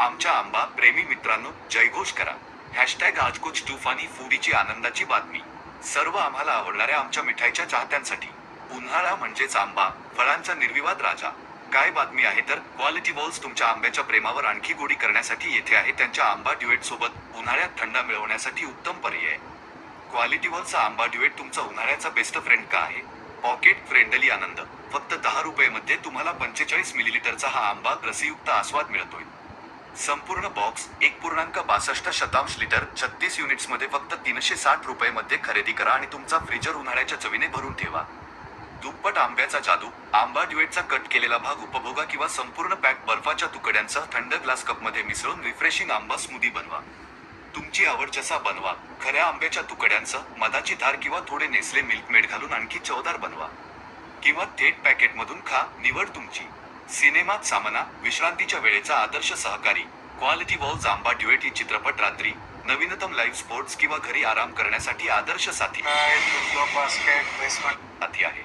आमच्या आंबा प्रेमी मित्रांनो जयघोष करा. हॅशटॅग आज कुछ तुफानी फुडीची आनंदाची बातमी. सर्व आम्हाला आवडणाऱ्या आमच्या मिठाईच्या चाहत्यांसाठी. उन्हाळा म्हणजेच आंबा फळांचा निर्विवाद राजा. काय बातमी आहे तर क्वालिटी वॉल्स तुमच्या आंब्याच्या प्रेमावर आणखी गोडी करण्यासाठी येथे आहे त्यांच्या आंबा ड्युएट सोबत उन्हाळ्यात थंडा मिळवण्यासाठी उत्तम पर्याय. क्वालिटी वॉल्सचा आंबा ड्युएट तुमचा उन्हाळ्याचा बेस्ट फ्रेंड का आहे? पॉकेट फ्रेंडली आनंद. फक्त दहा रुपये मध्ये तुम्हाला पंचेचाळीस मिलीलिटरचा हा आंबा रसयुक्त आस्वाद मिळतोय. संपूर्ण बॉक्स एक पूर्णांक बासष्ट शतांश लिटर छत्तीस युनिट्समध्ये फक्त तीनशे साठ रुपयेमध्ये खरेदी करा आणि तुमचा फ्रीजर उन्हाळ्याच्या चवीने भरून ठेवा. दुप्पट आंब्याचा जादू आंबा ड्युएटचा कट केलेला भाग उपभोगा किंवा संपूर्ण पॅक बर्फाच्या तुकड्यांसह थंड ग्लास कपमध्ये मिसळून रिफ्रेशिंग आंबा स्मूदी बनवा. तुमची आवड जसा बनवा खऱ्या आंब्याच्या तुकड्यांसह मधाची धार किंवा थोडे नेसले मिल्कमेड घालून आणखी चवदार बनवा. किंवा थेट पॅकेटमधून खा निवड तुमची. सिनेमात सामना विश्रांतीच्या वेळेचा आदर्श सहकारी क्वालिटी वॉल जांबा ड्युएट ही चित्रपट रात्री नवीनतम लाईव्ह स्पोर्ट्स किंवा घरी आराम करण्यासाठी आदर्श साथी. साथी आहे.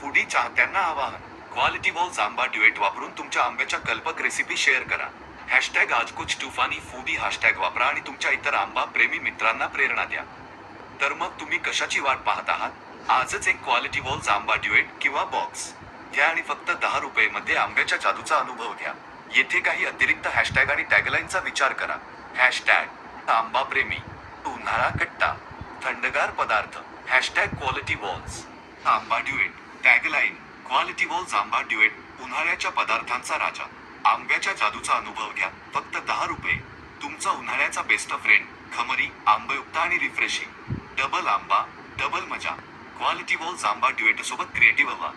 फुडी चाहत्यांना आवाहन क्वालिटी वॉल जांबा ड्युएट वापरून तुमच्या आंब्याच्या कल्पक रेसिपी शेअर करा. हॅशटॅग आज कुछ तुफानी फूडी हॅशटॅग वापरा आणि तुमच्या इतर आंबा प्रेमी मित्रांना प्रेरणा द्या. तर मग तुम्ही कशाची वाट पाहत आहात? आजच एक क्वालिटी वॉल जांबा ड्युएट किंवा बॉक्स घ्या आणि फक्त दहा रुपये मध्ये आंब्याच्या जादूचा अनुभव घ्या. येथे काही अतिरिक्त हॅशटॅग आणि टॅगलाईनचा विचार करा. हॅशटॅग आंबा प्रेमी उन्हाळा कट्टा थंडगार पदार्थ. Hashtag Kwality Wall's. आंबा ड्युएट टॅगलाईन क्वालिटी वॉल्स आंबा ड्युएट उन्हाळ्याच्या पदार्थांचा राजा. आंब्याच्या जादूचा अनुभव घ्या. फक्त दहा रुपये. तुमचा उन्हाळ्याचा बेस्ट फ्रेंड खमरी आंबयुक्त आणि रिफ्रेशिंग डबल आंबा डबल मजा. क्वालिटी वॉल्स आंबा ड्युएट सोबत क्रिएटिव्ह व्हा.